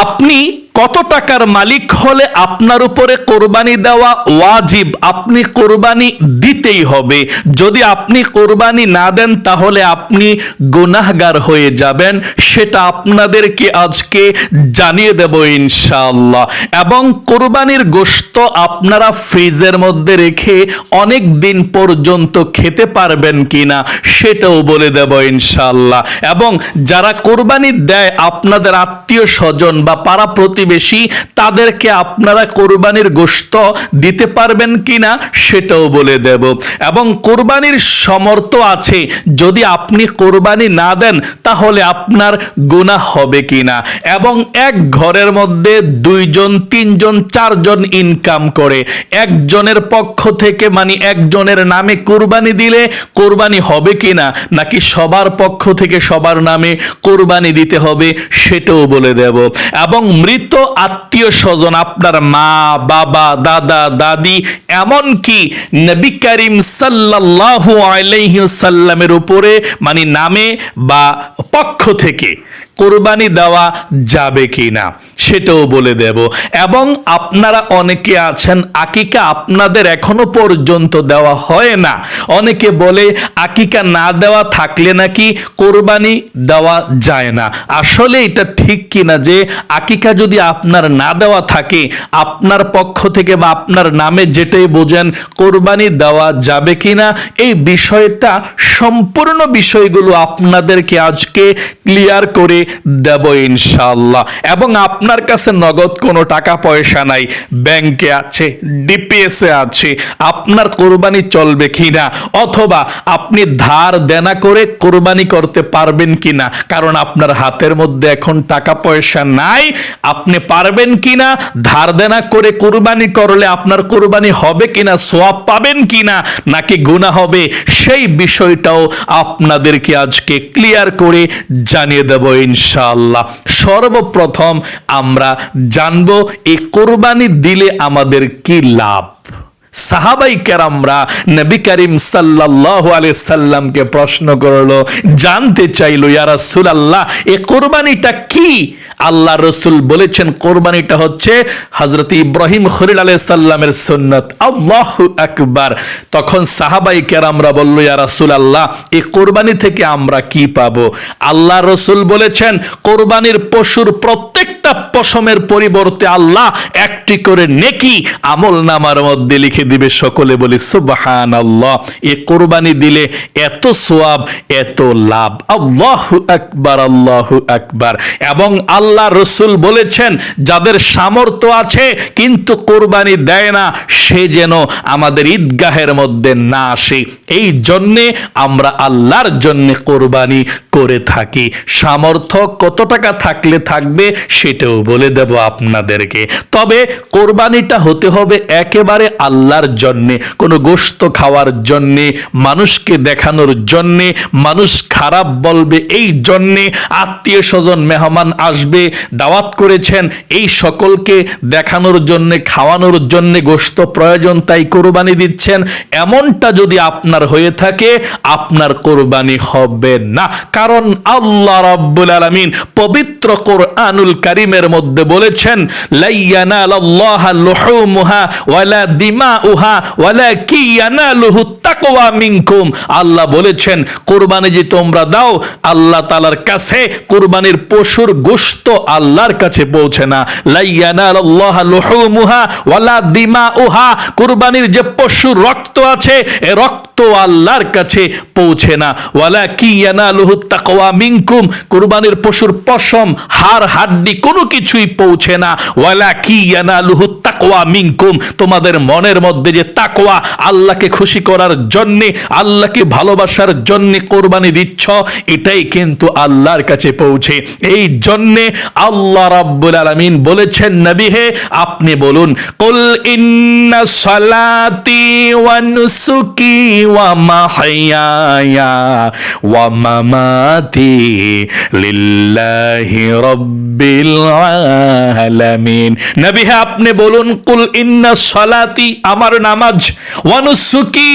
আপনি কত টাকার মালিক হলে আপনার উপরে কোরবানি দেওয়া ওয়াজিব? আপনি কোরবানি দিতেই হবে। যদি আপনি কোরবানি না দেন, তাহলে আপনি গুনাহগার হয়ে যাবেন। সেটা আপনাদেরকে আজকে জানিয়ে দেব ইনশাআল্লাহ। এবং কোরবানির গোশত আপনারা ফ্রিজের মধ্যে রেখে অনেক দিন পর্যন্ত খেতে পারবেন কিনা, সেটাও বলে দেব ইনশাআল্লাহ। এবং যারা কোরবানি দেয়, আপনাদের আত্মীয় স্বজন বা পাড়া প্রতিবেশী তাদেরকে আপনারা কোরবানির গোশত দিতে পারবেন কিনা সেটাও বলে দেব। এবং কোরবানির সমর্থ আছে, যদি আপনি কোরবানি না দেন, তাহলে আপনার গুনাহ হবে কিনা। এবং এক ঘরের মধ্যে দুইজন, তিনজন, চারজন ইনকাম করে। একজনের পক্ষ থেকে মানে একজনের নামে কোরবানি দিলে কোরবানি হবে কিনা, নাকি সবার পক্ষ থেকে সবার নামে কোরবানি দিতে হবে সেটাও বলে দেব। এবং মৃত আত্মীয় স্বজন, আপনার মা, বাবা, দাদা, দাদি এমন কি নবী করিম সাল্লাল্লাহু আলাইহি সাল্লামের উপরে মানে নামে বা পক্ষ থেকে কোরবানি দেওয়া যাবে কি না সেটাও বলে দেব। এবং আপনারা অনেকে আছেন, আকিকা আপনাদের এখনও পর্যন্ত দেওয়া হয় না। অনেকে বলে, আকিকা না দেওয়া থাকলে নাকি কোরবানি দেওয়া যায় না। আসলে এটা ঠিক কিনা যে, আকিকা যদি আপনার না দেওয়া থাকে, আপনার পক্ষ থেকে বা আপনার নামে যেটাই বোঝেন, কোরবানি দেওয়া যাবে কিনা, এই বিষয়টা সম্পূর্ণ বিষয়গুলো আপনাদেরকে আজকে ক্লিয়ার করে দেব ইনশাল্লাহ এবং আপনার কাছে নগদ কোনো টাকা পয়সা নাই, ব্যাংকে আছে, ডিপিএসে আছে, আপনার কোরবানি চলবে কিনা, অথবা আপনি ধার দেনা করে কোরবানি করতে পারবেন কিনা, কারণ আপনার হাতের মধ্যে এখন টাকা পয়সা নাই, আপনি পারবেন কিনা, ধার দেনা করে কোরবানি করলে আপনার কোরবানি হবে কিনা সোয়াব পাবেন কিনা, নাকি গুণা হবে, সেই বিষয়টাও আপনাদেরকে আজকে ক্লিয়ার করে জানিয়ে দেব ইনশাআল্লাহ। সর্বপ্রথম আমরা জানব এ কোরবানি দিলে আমাদের কি লাভ? সাহাবাই কেরামরা নবী করিম সাল্লাল্লাহু আলাইহি সাল্লামকে প্রশ্ন করল, জানতে চাইলো, ইয়া রাসূলুল্লাহ, এ কোরবানিটা কি? আল্লাহ রসুল বলেছেন, কোরবানিটা হচ্ছে হযরত ইব্রাহিম খলিল আলাইহিস সাল্লামের সুন্নাত। আল্লাহু আকবার। তখন সাহাবাই কেরামরা বলল, ইয়া রাসূলুল্লাহ এই কোরবানি থেকে আমরা কি পাবো? আল্লাহ রসুল বলেছেন, কোরবানির পশুর প্রত্যেকটা পশমের পরিবর্তে আল্লাহ একটি করে নেকি আমল নামার মধ্যে লিখে দিবে সকলে বলি সুবাহান আল্লাহ এ কোরবানি দিলে এত সোয়াব, এত লাভ। আল্লাহু আকবার আল্লাহু আকবার। এবং আল্লাহ রসুল বলেছেন, যাদের সামর্থ্য আছে, কিন্তু কোরবানি দেয় না, সে যেন আমাদের ঈদগাহের মধ্যে না আসে। এই জন্যে আমরা আল্লাহর জন্যে কোরবানি করে থাকি। সামর্থ্য কত টাকা থাকলে থাকবে, সেটাও বলে দেব আপনাদেরকে। তবে কোরবানিটা হতে হবে একেবারে আল্লাহর জন্যে, কোনো গোস্ত খাওয়ার জন্যে, মানুষকে দেখানোর জন্যে, মানুষ খারাপ বলবে এই জন্যে, আত্মীয় স্বজন মেহমান আসবে, দাওয়াত করেছেন, এই সকলকে দেখানোর জন্যে, খাওয়ানোর জন্যে গোস্ত প্রয়োজন, তাই কোরবানি দিচ্ছেন। এমনটা যদি আপনার হয়ে থাকে, আপনার কোরবানি হবে না। কারণ আল্লাহ রাব্বুল আলামিন পবিত্র কোরআনুল কারীমের মধ্যে বলেছেন, লাইয়ানালাল্লাহ লুহুমুহা ওয়ালা দিমাউহা ওয়ালাকি ইয়ানালুহু তাকওয়া মিনকুম। আল্লাহ বলেছেন, কোরবানি যে তোমরা দাও, আল্লাহ কাছে কোরবানির পশুর গোশত আল্লাহর কাছে পৌঁছে না। লুহুমুহা ওয়ালা কোরবানির যে পশুর রক্ত আছে, এ রক্ত আল্লাহর কাছে পৌঁছে না। ওয়ালা কি ইয়ানালুহু তাকওয়া মিনকুম। কুরবানির পশুর পশম, হাড়, হাড্ডি কোনো কিছুই পৌঁছে না। ওয়ালা কি ইয়ানালুহু তাকওয়া মিনকুম, তোমাদের মনের মধ্যে যে তাকোয়া আল্লাহকে খুশি করার জন্যে, আল্লাহকে ভালোবাসার জন্যে কোরবানি দিচ্ছ, এটাই কিন্তু আল্লাহর কাছে পৌঁছে। এই জন্যে আল্লাহ রাব্বুল আলামিন বলেছেন, নবী হে, আপনি বলুন, কুল ইন্না সালাতি ওয়া নুসুকি ওয়া মাহইয়ায়া ওয়া মামাতি লিল্লাহি রাব্বিল আলামিন। নবী হে, আপনি বলুন কুল ইন্না সলাতি, আমার নামাজ, ওয়ানুসুকি,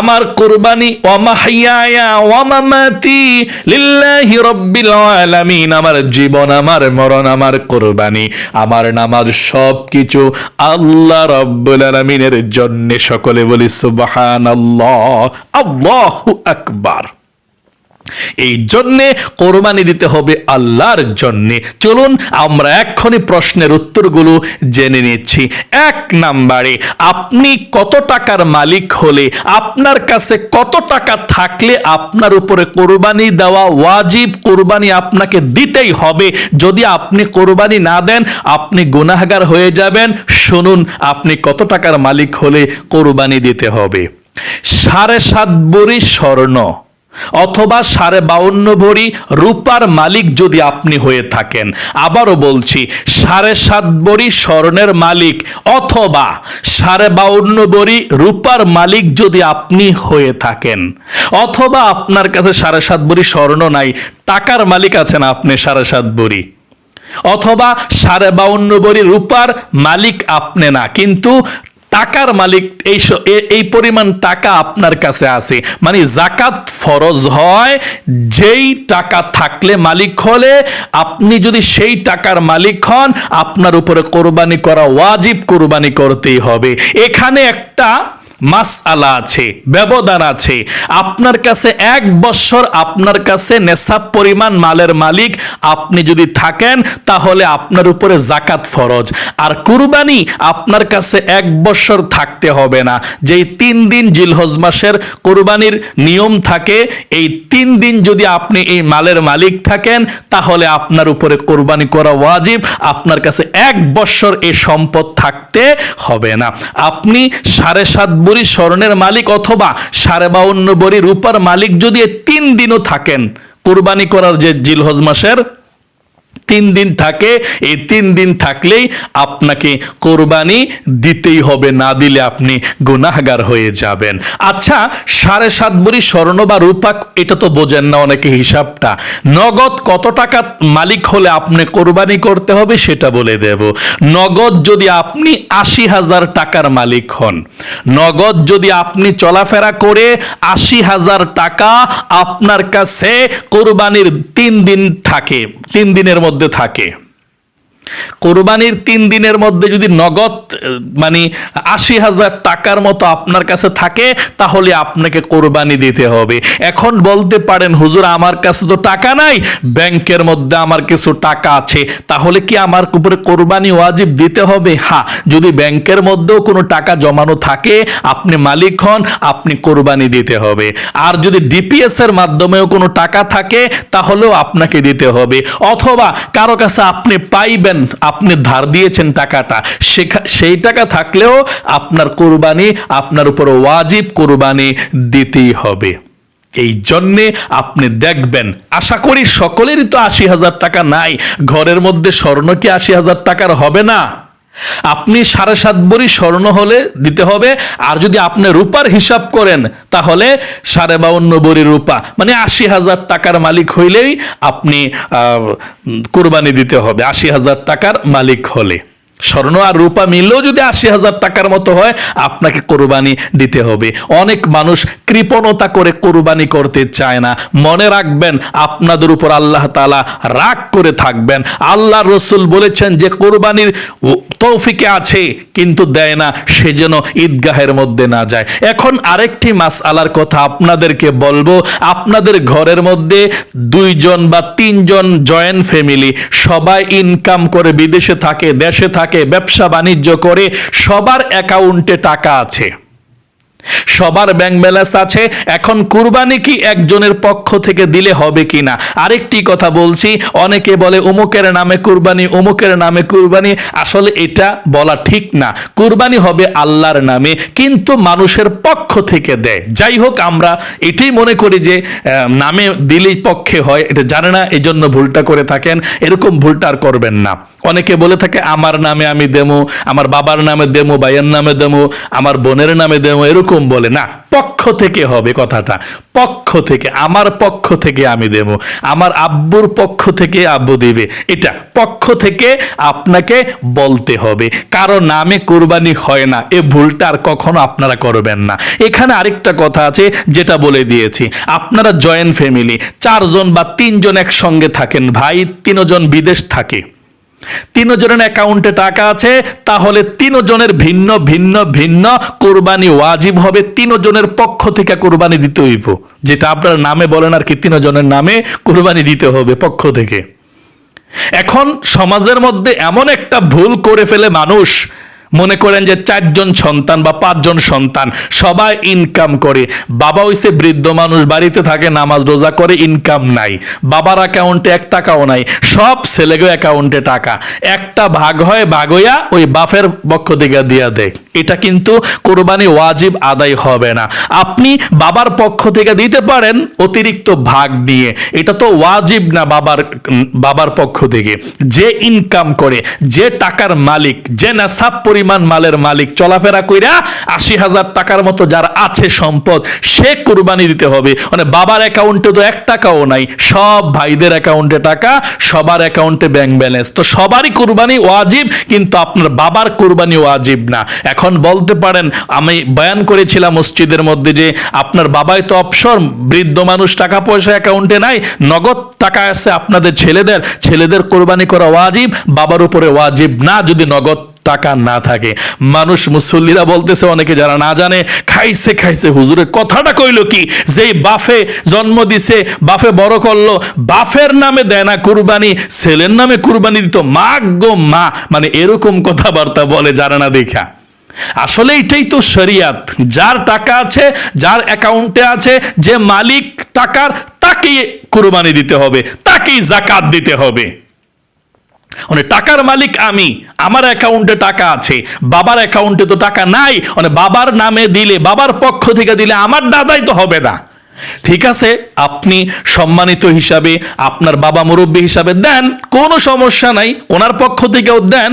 আমার কুরবানি ওয়া মাহইয়ায়া ওয়া মামাতি লিল্লাহি রাব্বিল আলামিন, আমার জীবন, আমার মরণ, আমার কুরবানি, আমার নামাজ সব কিছু আল্লাহ রাব্বুল আলামিনের জন্য, সকলে বলি সুবহানাল্লাহ, আল্লাহু আকবার। এই জন্যে কোরবানি দিতে হবে আল্লাহর জন্যে। চলুন, আমরা এক্ষুনি প্রশ্নের উত্তরগুলো জেনে নিচ্ছি। এক নাম্বারে, আপনি কত টাকার মালিক হলে, আপনার কাছে কত টাকা থাকলে আপনার উপরে কোরবানি দেওয়া ওয়াজিব কোরবানি আপনাকে দিতেই হবে? যদি আপনি কোরবানি না দেন, আপনি গুনাহগার হয়ে যাবেন। শুনুন, আপনি কত টাকার মালিক হলে কোরবানি দিতে হবে? সাড়ে সাত বড়ি স্বর্ণ। অথবা সাড়ে বাউন্ন ভরি রূপার মালিক যদি আপনি হয়ে থাকেন। আবারও বলছি, সাড়ে সাত ভরি স্বর্ণের মালিক অথবা সাড়ে বাউন্ন ভরি রূপার মালিক যদি আপনি হয়ে থাকেন। অথবা আপনার কাছে সাড়ে সাত ভরি স্বর্ণ নাই, টাকার মালিক আছেন আপনি সাড়ে সাত ভরি। অথবা সাড়ে বাউন্ন ভরি রূপার মালিক আপনি না, কিন্তু টাকার মালিক, এই এই পরিমাণ টাকা আপনার কাছে আছে। মানে জাকাত ফরজ হয়, যেই টাকা থাকলে মালিক হলে, আপনি যদি সেই টাকার মালিক হন, আপনার উপরে কোরবানি করা ওয়াজিব কোরবানি করতেই হবে। এখানে একটা মাস আলা আছে, ব্যবধান আছে। আপনার কাছে এক বছর, আপনার কাছে নেশাব পরিমাণ মালের মালিক, আপনি যদি থাকেন, তাহলে আপনার উপরে জাকাত ফরজ। আর কুরবানি আপনার কাছে এক বছর থাকতে হবে না। যেই তিন দিন জিলহজ মাসের কুরবানির নিয়ম থাকে, এই তিন দিন যদি আপনি এই মালের মালিক থাকেন, তাহলে আপনার উপরে কোরবানি করা ওয়াজিব। আপনার কাছে এক বছর এই সম্পদ থাকতে হবে না। আপনি সাড়ে সাত বড়ি স্বর্ণের মালিক অথবা সাড়ে বাউন্ন বড়ি রূপার মালিক যদি তিন দিনও থাকেন, কোরবানি করার যে জিলহজ মাসের তিন দিন থাকে, এই তিন দিন থাকলেই আপনাকে কোরবানি দিতেই হবে, না দিলে আপনি গুনাহগার হয়ে যাবেন। আচ্ছা সাড়ে সাত বড়ি স্বর্ণ বা রূপা এটা তো বোঝেন না অনেকে হিসাবটা। নগদ কত টাকা মালিক হলে আপনি কোরবানি করতে হবে সেটা বলে দেব। নগদ যদি আপনি আশি হাজার টাকার মালিক হন, নগদ যদি আপনি চলাফেরা করে আশি হাজার টাকা আপনার কাছে কোরবানির তিন দিন থাকে, তিন দিনের মধ্যে থাকে। কোরবানির তিন দিনের মধ্যে যদি নগদ মানে আশি হাজার টাকার মতো আপনার কাছে থাকে, তাহলে আপনাকে কোরবানি দিতে হবে। এখন বলতে পারেন, হুজুর, আমার কাছে তো টাকা নাই, ব্যাংকের মধ্যে আমার কিছু টাকা আছে, তাহলে কি আমার উপরে কোরবানি ওয়াজিব দিতে হবে? হ্যাঁ যদি ব্যাংকের মধ্যেও কোনো টাকা জমানো থাকে, আপনি মালিক হন, আপনি কোরবানি দিতে হবে। আর যদি ডিপিএস এর মাধ্যমেও কোনো টাকা থাকে, তাহলেও আপনাকে দিতে হবে। অথবা কারও কাছে আপনি পাইবেন আপনি ধার দিয়েছেন টাকাটা। সেই টাকা থাকলেও আপনার কোরবানি, আপনার উপর ওয়াজিব কোরবানি দিতেই হবে। এই জন্যে আপনি দেখবেন, আশা করি সকলেরই তো আশি হাজার টাকা নাই। ঘরের মধ্যে স্বর্ণ কি আশি হাজার টাকার হবে না? আপনি সাড়ে সাত বড়ি স্বর্ণ হলে দিতে হবে, আর যদি আপনি রূপার হিসাব করেন, তাহলে সাড়ে বাউন্ন বড়ি রূপা মানে আশি হাজার টাকার মালিক হইলেই আপনি কোরবানি দিতে হবে, আশি হাজার টাকার মালিক হলে। স্বর্ণ আর রূপা মিললেও যদি আশি হাজার টাকার মতো হয়, আপনাকে কোরবানি দিতে হবে। অনেক মানুষ কৃপণতা করে কোরবানি করতে চায় না। মনে রাখবেন, আপনাদের উপর আল্লাহ তালা রাগ করে থাকবেন। আল্লাহ রসুল বলেছেন যে, কোরবানির তৌফিকে আছে, কিন্তু দেয় না, সে যেন ঈদগাহের মধ্যে না যায়। এখন আরেকটি মাস আলার কথা আপনাদেরকে বলব। আপনাদের ঘরের মধ্যে দুইজন বা তিনজন জয়েন্ট ফ্যামিলি, সবাই ইনকাম করে বিদেশে থাকে, দেশে থাকে। ব্যবসা বাণিজ্য করে সবার অ্যাকাউন্টে টাকা আছে। সবার ব্যাংক ব্যালেন্স আছে, এখন কুরবানি কি একজনের পক্ষ থেকে দিলে হবে কি না আরেকটি কথা বলছি, অনেকে বলে উমুকের নামে কুরবানি, উমুকের নামে কুরবানি, আসলে এটা বলা ঠিক না। কুরবানি হবে আল্লাহর নামে, কিন্তু মানুষের পক্ষ থেকে দেয়। যাই হোক, আমরা এটাই মনে করি যে নামে দিলেই পক্ষে হয়, এটা জানে না এই জন্য ভুলটা করে থাকেন, এরকম ভুলটা আর করবেন না। অনেকে বলে থাকে, আমার নামে আমি দেমো, আমার বাবার নামে দেমো, ভাইয়ের নামে দেমো, আমার বোনের নামে দেমো, এরকম এরকম বলে, না, পক্ষ থেকে হবে কথাটা। পক্ষ থেকে, আমার পক্ষ থেকে আমি দেব। আমার আব্বুর পক্ষ থেকে আব্বু দেবে। এটা পক্ষ থেকে আপনাকে বলতে হবে। কারও নামে কোরবানি হয় না। এ ভুলটা আর কখনো আপনারা করবেন না। এখানে আরেকটা কথা আছে, যেটা বলে দিয়েছি। আপনারা জয়েন্ট ফ্যামিলি, চারজন বা তিনজন একসঙ্গে থাকেন, ভাই, তিনজন বিদেশ থাকে। তিনজনের অ্যাকাউন্টে টাকা আছে, তাহলে তিনজনের ভিন্ন ভিন্ন ভিন্ন কোরবানি ওয়াজিব হবে, তিনজনের পক্ষ থেকে কোরবানি দিতে হইব। যেটা আপনার নামে বলেন আর কি, তিনজনের নামে কোরবানি দিতে হবে পক্ষ থেকে। এখন সমাজের মধ্যে এমন একটা ভুল করে ফেলে মানুষ মনে করেন যে চারজন সন্তান বা পাঁচজন সন্তান, সবাই ইনকাম করে। বাবা হইছে বৃদ্ধ মানুষ, বাড়িতে থাকে, নামাজ রোজা করে ইনকাম নাই। বাবার অ্যাকাউন্টে এক টাকাও নাই, সব ছেলেগো অ্যাকাউন্টে টাকা। একটা ভাগ হয়, ভাগ ওই বাফের পক্ষ থেকে দিয়া দেয়। এটা কিন্তু কোরবানি ওয়াজিব আদায় হবে না। আপনি বাবার পক্ষ থেকে দিতে পারেন অতিরিক্ত ভাগ নিয়ে। এটা তো ওয়াজিব না বাবার বাবার পক্ষ থেকে। যে ইনকাম করে, যে টাকার মালিক, যে না নাসাব পরিমাণ মালের মালিক, চলাফেরা কইরা আশি হাজার টাকার মতো যার আছে সম্পদ, সে কোরবানি দিতে হবে। মানে বাবার অ্যাকাউন্টে তো এক টাকাও নাই, সব ভাইদের অ্যাকাউন্টে টাকা, সবার অ্যাকাউন্টে ব্যাংক ব্যালেন্স। তো সবারই কোরবানি ওয়াজিব, কিন্তু আপনার বাবার কোরবানি ওয়াজিব না। এখন বলতে পারেন, আমি বয়ান করেছিলাম মসজিদের মধ্যে যে আপনার বাবাই তো অবসর, বৃদ্ধ মানুষ টাকা পয়সা অ্যাকাউন্টে নাই, নগদ টাকা আছে আপনাদের ছেলেদের ছেলেদের কোরবানি করা ওয়াজিব, বাবার উপরে ওয়াজিব না, যদি নগদ টাকা না থাকে। মানুষ মুসল্লিরা বলতেছে, অনেকে যারা না জানে, খাইছে খাইছে হুজুরের কথাটা কইলো কি? যেই বাফে জন্ম দিছে, বাফে বড় করল, বাফের নামে দেয় না কুরবানি, ছেলের নামে কুরবানি দিত। মা গো মা মানে এরকম কথাবার্তা বলে যারা না দেখা। আসলে এটাই তো শরিয়াত। যার টাকা আছে, যার অ্যাকাউন্টে আছে, যে মালিক টাকার তাকে কুরবানি দিতে হবে, তাকেই জাকাত দিতে হবে। মানে টাকার মালিক আমি, আমার অ্যাকাউন্টে টাকা আছে, বাবার অ্যাকাউন্টে তো টাকা নাই মানে বাবার নামে দিলে, বাবার পক্ষ থেকে দিলে আমার দাদাই তো হবে না। ঠিক আছে, আপনি সম্মানিত হিসাবে আপনার বাবা মুরব্বী হিসাবে দেন, কোনো সমস্যা নাই, ওনার পক্ষ থেকেও দেন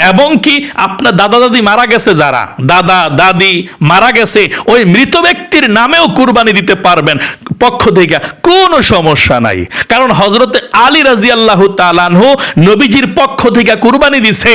এবং কি আপনার দাদা দাদি মারা গেছে যারা, দাদা, দাদি মারা গেছে, ওই মৃত ব্যক্তির নামেও কুরবানি দিতে পারবেন পক্ষ থেকে, কোনো সমস্যা নাই। কারণ হজরত আলী রাজি আল্লাহ তালানহু নবীজির পক্ষ থেকে কুরবানি দিছে।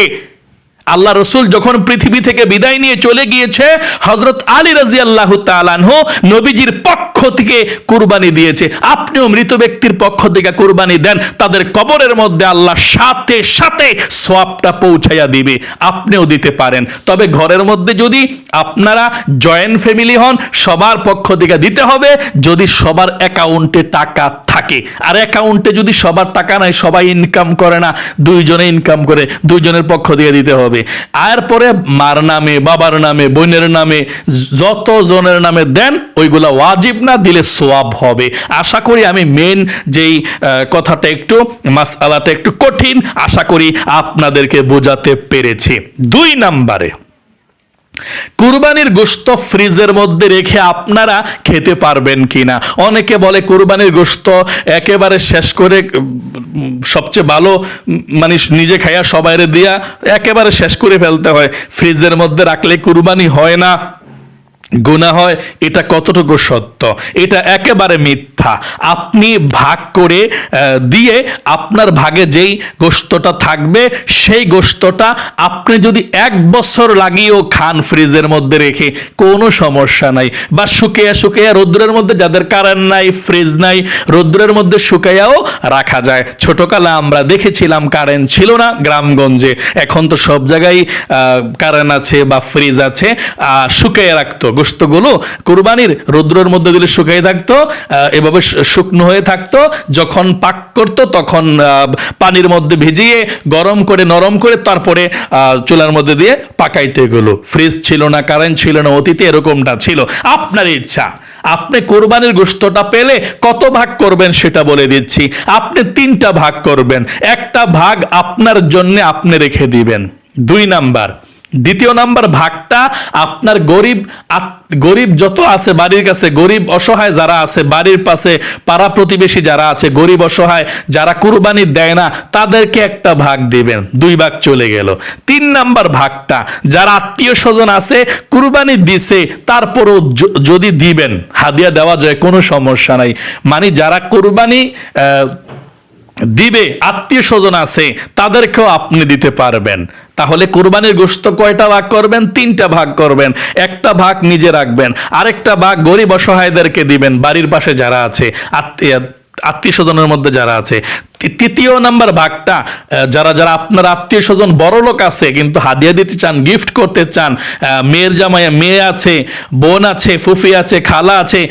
আল্লাহ রসুল যখন পৃথিবী থেকে বিদায় নিয়ে চলে গিয়েছে হজরত আলী রাজি আল্লাহ তালানহু নবীজির পক্ষ থেকে কুরবানি দিয়েছে। আপনিও মৃত ব্যক্তির পক্ষ থেকে কুরবানি দেন, তাদের কবরের মধ্যে আল্লাহ সাথে সাথে সোয়াবটা পৌঁছাইয়া দিবে। আপনিও দিতে পারেন। তবে ঘরের মধ্যে যদি আপনারা জয়েন্ট ফ্যামিলি হন, সবার পক্ষ থেকে দিতে হবে, যদি সবার অ্যাকাউন্টে টাকা থাকে। আর অ্যাকাউন্টে যদি সবার টাকা নাই, সবাই ইনকাম করে না। দুইজনে ইনকাম করে, দুইজনের পক্ষ দিয়ে দিতে হবে। আর পরে মার নামে, বাবার নামে, বোনের নামে, যত জনের নামে দেন, ওইগুলা ওয়াজিব না, দিলে সোয়াব হবে। আশা করি আমি মেন যেই কথাটা একটু মাসালাটা একটু কঠিন, আশা করি আপনাদেরকে বোঝাতে পেরেছি। দুই নাম্বারে। কুরবানির গোস্ত ফ্রিজের মধ্যে রেখে আপনারা খেতে পারবেন কিনা? অনেকে বলে কুরবানির গোস্ত একেবারে শেষ করে সবচেয়ে ভালো মানে নিজে খাইয়া সবাইরে দিয়া একেবারে শেষ করে ফেলতে হয়। ফ্রিজের মধ্যে রাখলে কুরবানি হয় না। গুণা হয়, এটা কতটুকু সত্য? এটা একেবারে মিথ্যা। আপনি ভাগ করে দিয়ে আপনার ভাগে যেই গোস্তটা থাকবে, সেই গোস্তটা আপনি যদি এক বছর লাগিয়েও খান ফ্রিজের মধ্যে রেখে, কোনো সমস্যা নাই। বা শুকিয়ে শুকিয়ে রৌদ্রের মধ্যে যাদের কারেন্ট নাই, ফ্রিজ নাই, রৌদ্রের মধ্যে শুকাইয়াও রাখা যায়। ছোটকালে আমরা দেখেছিলাম কারেন্ট ছিল না গ্রামগঞ্জে। এখন তো সব জায়গায় কারেন্ট আছে বা ফ্রিজ আছে শুকিয়ে রাখতো। গোস্তগুলো কুরবানির রৌদ্রের মধ্যে দিলে শুকিয়ে থাকতো এভাবে শুকনো হয়ে থাকতো, যখন পাক করতো তখন পানির মধ্যে ভিজিয়ে গরম করে, নরম করে তারপরে চুলার মধ্যে দিয়ে পাকাইতে গেলো। ফ্রিজ ছিল না, কারেন্ট ছিল না, অতীতে এরকমটা ছিল। আপনার ইচ্ছা, আপনি কোরবানির গোস্তটা পেলে কত ভাগ করবেন সেটা বলে দিচ্ছি। আপনি তিনটা ভাগ করবেন, একটা ভাগ আপনার জন্য আপনি রেখে দিবেন। দুই নাম্বার দ্বিতীয় নাম্বার ভাগটা আপনার গরিব গরিব যত আছে বাড়ির কাছে, গরিব অসহায় যারা আছে, বাড়ির পাশে পাড়া প্রতিবেশী যারা আছে, গরিব অসহায় যারা কুরবানি দেয় না, তাদেরকে একটা ভাগ দিবেন, দুই ভাগ চলে গেল। তিন নাম্বার ভাগটা, যারা আত্মীয় স্বজন আছে, কুরবানি দিছে, তারপরও যদি দিবেন, হাদিয়া দেওয়া যায়, কোনো সমস্যা নাই। মানে যারা কুরবানি দিবে আত্মীয় স্বজন আছে, তাদেরকেও আপনি দিতে পারবেন। তাহলে কোরবানির গোস্ত কয়টা ভাগ করবেন? তিনটা ভাগ করবেন। একটা ভাগ নিজে রাখবেন। আরেকটা ভাগ গরিব অসহায়দেরকে দিবেন। বাড়ির পাশে যারা আছে, আত্মীয় আত্মীয় স্বজনের মধ্যে যারা আছে তৃতীয় নাম্বার ভাগটা যারা যারা আপনার আত্মীয় স্বজন বড় লোক আছে, কিন্তু হাদিয়া দিতে চান গিফট করতে চান মেয়ের জামাই মেয়ে আছে, বোন আছে, ফুফি আছে, খালা আছে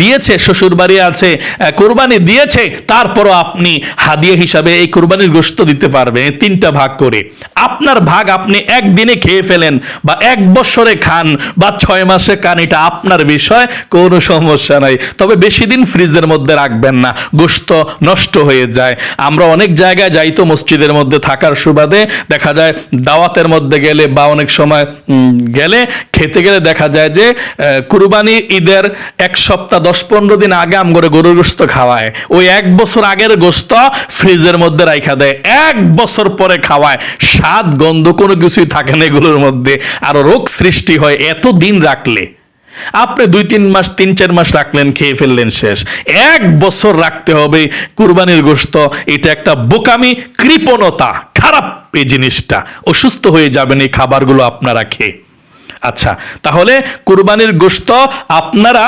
দিয়েছে শ্বশুর বাড়ি আছে কোরবানি দিয়েছে, তারপরও আপনি হাদিয়া হিসাবে এই কোরবানির গোশত দিতে পারবেন তিনটা ভাগ করে। আপনার ভাগ আপনি একদিনে খেয়ে ফেলেন, বা এক বছরে খান, বা ছয় মাসে খান, এটা আপনার বিষয়, কোনো সমস্যা নাই। তবে বেশি দিন ফ্রিজের মধ্যে রাখবেন না, গোশত নষ্ট হয়ে যায়। আমরা অনেক জায়গায় যাই তো মসজিদের মধ্যে থাকার সুবাদে। দেখা যায় দাওয়াতের মধ্যে গেলে বা অনেক সময় গেলে, খেতে গেলে দেখা যায় যে কুরবানি ঈদের এক সপ্তাহ, দশ পনেরো দিন আগে আম করে গরুর গোস্ত খাওয়ায়। ওই এক বছর আগের গোস্ত ফ্রিজের মধ্যে রাখা দেয়। এক বছর পরে খাওয়ায়। স্বাদ, গন্ধ কোনো কিছুই থাকে না এগুলোর মধ্যে। আর রোগ সৃষ্টি হয় এত দিন রাখলে। আপনি দুই, তিন মাস, তিন, চার মাস রাখলেন, খেয়ে ফেললেন শেষ। এক বছর রাখতে হবে কুরবানির গোস্ত এটা একটা বোকামি, কৃপণতা, খারাপ এই জিনিসটা। অসুস্থ হয়ে যাবেন এই খাবারগুলো আপনারা খেয়ে। আচ্ছা তাহলে কুরবানির গোস্ত আপনারা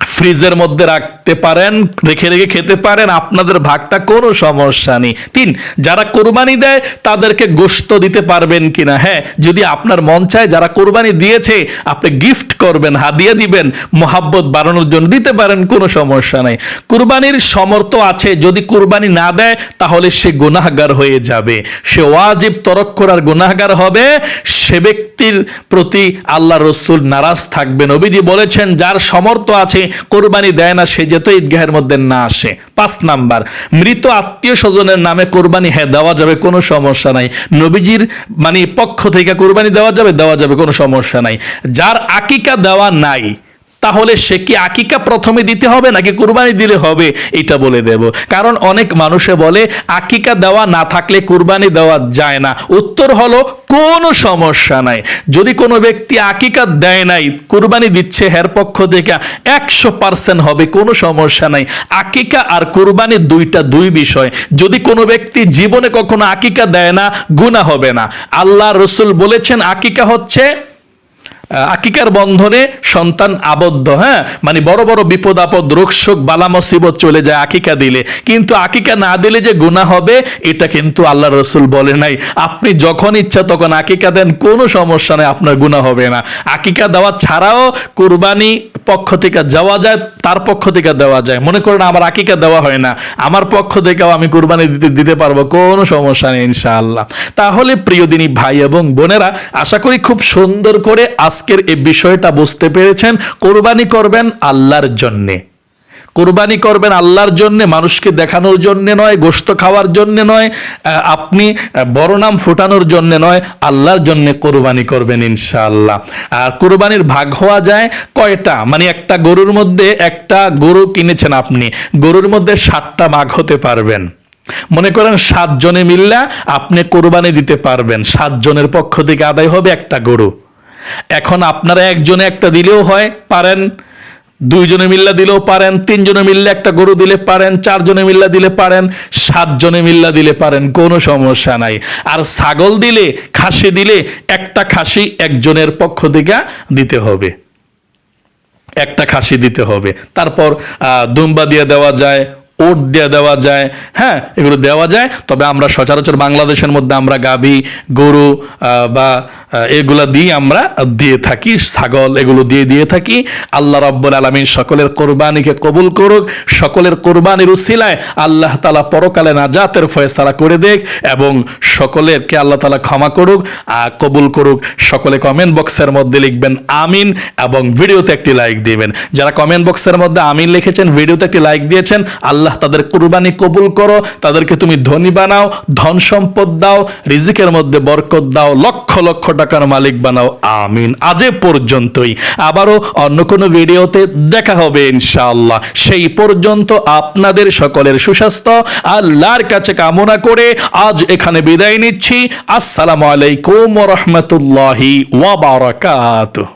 ফ্রিজের মধ্যে রাখতে পারেন, রেখে রেখে খেতে পারেন, আপনাদের ভাগটা কোনো সমস্যা নেই। তিন, যারা কোরবানি দেয়, তাদেরকে গোশত দিতে পারবেন কিনা? হ্যাঁ যদি আপনার মন চায়, যারা কোরবানি দিয়েছে, আপনি গিফট করবেন, হাদিয়া দিবেন, মোহাব্বত বাড়ানোর জন্য দিতে পারেন, কোনো সমস্যা নেই। কুরবানির সমর্থ আছে, যদি কোরবানি না দেয়, তাহলে সে গুনাহগার হয়ে যাবে। সে ওয়াজিব তরক করার গুনাহগার হবে, সে ব্যক্তির প্রতি আল্লাহ রসুল নারাজ থাকবে। নবীজি বলেছেন, যার সমর্থ আছে, কোরবানি দেয় না, সে যেত ঈদগাহের মধ্যে না আসে। পাঁচ নাম্বার, মৃত আত্মীয় স্বজনের নামে কোরবানি হ্যাঁ দেওয়া যাবে, কোনো সমস্যা নাই। নবীজির মানে পক্ষ থেকে কোরবানি দেওয়া যাবে দেওয়া যাবে, কোনো সমস্যা নাই। যার আকিকা দেওয়া নাই তাহলে সে কি আকিকা প্রথমে দিতে হবে নাকি কুরবানি দিলে হবে? এটা বলে দেব। কারণ অনেক মানুষে বলে, আকিকা দেওয়া না থাকলে কুরবানি দেওয়া যায় না। উত্তর হলো, কোনো সমস্যা নাই। যদি কোনো ব্যক্তি আকিকা দেয় নাই, কুরবানি দিচ্ছে হের পক্ষ থেকে, একশো পার্সেন্ট হবে, কোনো সমস্যা নাই। আকিকা আর কুরবানি দুইটা দুই বিষয়। যদি কোনো ব্যক্তি জীবনে কখনো আকিকা দেয় না গুণা হবে না। আল্লাহ রসুল বলেছেন, আকিকা হচ্ছে আকিকার বন্ধনে সন্তান আবদ্ধ হ্যাঁ? মানে বড় বড় বিপদ, আপদ, রোগ, শোক, বালা, মুসিবত চলে যায় আকিকা দিলে। কিন্তু আকিকা না দিলে যে গুনাহ হবে, এটা কিন্তু আল্লাহ রসুল বলে নাই। আপনি যখন ইচ্ছা তখন আকিকা দেন, কোনো সমস্যা নেই, আপনার গুনাহ হবে না। আকিকা দেওয়া ছাড়াও কুরবানি পক্ষ থেকে যাওয়া যায়, তার পক্ষ থেকে দেওয়া যায়। মনে করেন আমার আকিকা দেওয়া হয় না, আমার পক্ষ থেকেও আমি কুরবানি দিতে দিতে পারব, কোনো সমস্যা নেই, ইনশাআল্লাহ। তাহলে প্রিয় দিনী ভাই এবং বোনেরা, আশা করি খুব সুন্দর করে আজকের এই বিষয়টা বুঝতে পেরেছেন, কোরবানি করবেন আল্লাহর জন্যে। কোরবানি করবেন আল্লাহর জন্য, মানুষকে দেখানোর জন্য নয় গোস্ত খাওয়ার জন্য নয় আপনি বড় নাম ফুটানোর জন্য নয়, আল্লাহর জন্য কোরবানি করবেন ইনশাআল্লাহ। আর কোরবানির ভাগ হওয়া যায় কয়টা? মানে একটা গরুর মধ্যে একটা গরু কিনেছেন আপনি, গরুর মধ্যে সাতটা ভাগ হতে পারবেন। মনে করেন সাত জনে মিললে আপনি কোরবানি দিতে পারবেন, সাতজনের পক্ষ থেকে আদায় হবে একটা গরু। এখন আপনারা একজনে একটা দিলেও হয়, পারেন। দুইজনে মিল্লা দিলেও পারেন, তিনজনে মিললে একটা গরু দিলে পারেন, চারজনে মিল্লা দিলে পারেন, সাতজনে মিল্লা দিলে পারেন, কোনো সমস্যা নাই। আর ছাগল দিলে, খাসি দিলে একটা খাসি একজনের পক্ষ থেকে দিতে হবে। একটা খাসি দিতে হবে। তারপর দুম্বা দিয়ে দেওয়া যায় ওট দিয়ে দেওয়া যায় হ্যাঁ এগুলো দেওয়া যায়। তবে আমরা সচরাচর বাংলাদেশের মধ্যে আমরা গাভী গরু বা এগুলো দিয়ে আমরা দিয়ে থাকি, ছাগল এগুলো দিয়ে দিয়ে থাকি। আল্লাহ রব্বুল আলমিন সকলের কোরবানিকে কবুল করুক, সকলের কোরবানির উসিলায় আল্লাহ তালা পরকালে নাজাতের ফয়সালা করে দেখ এবং সকলেরকে আল্লাহ তালা ক্ষমা করুক আর কবুল করুক। সকলে কমেন্ট বক্সের মধ্যে লিখবেন আমিন এবং ভিডিওতে একটি লাইক দিবেন। যারা কমেন্ট বক্সের মধ্যে আমিন লিখেছেন, ভিডিওতে একটি লাইক দিয়েছেন, আল্লাহ আল্লাহ তাদের কুরবানি কবুল করো, তাদেরকে তুমি ধনী বানাও, ধন সম্পদ দাও, রিজিকের মধ্যে বরকত দাও, লক্ষ লক্ষ টাকার মালিক বানাও। আমিন। আজে পর্যন্তই। আবারও অন্য কোনো ভিডিওতে দেখা হবে ইনশাআল্লাহ। সেই পর্যন্ত আপনাদের সকলের সুস্বাস্থ্য, আল্লাহর কাছে কামনা করে আজ এখানে বিদায় নিচ্ছি। আসসালামু আলাইকুম রহমতুল্লাহি ওয়া বারাকাতুহু।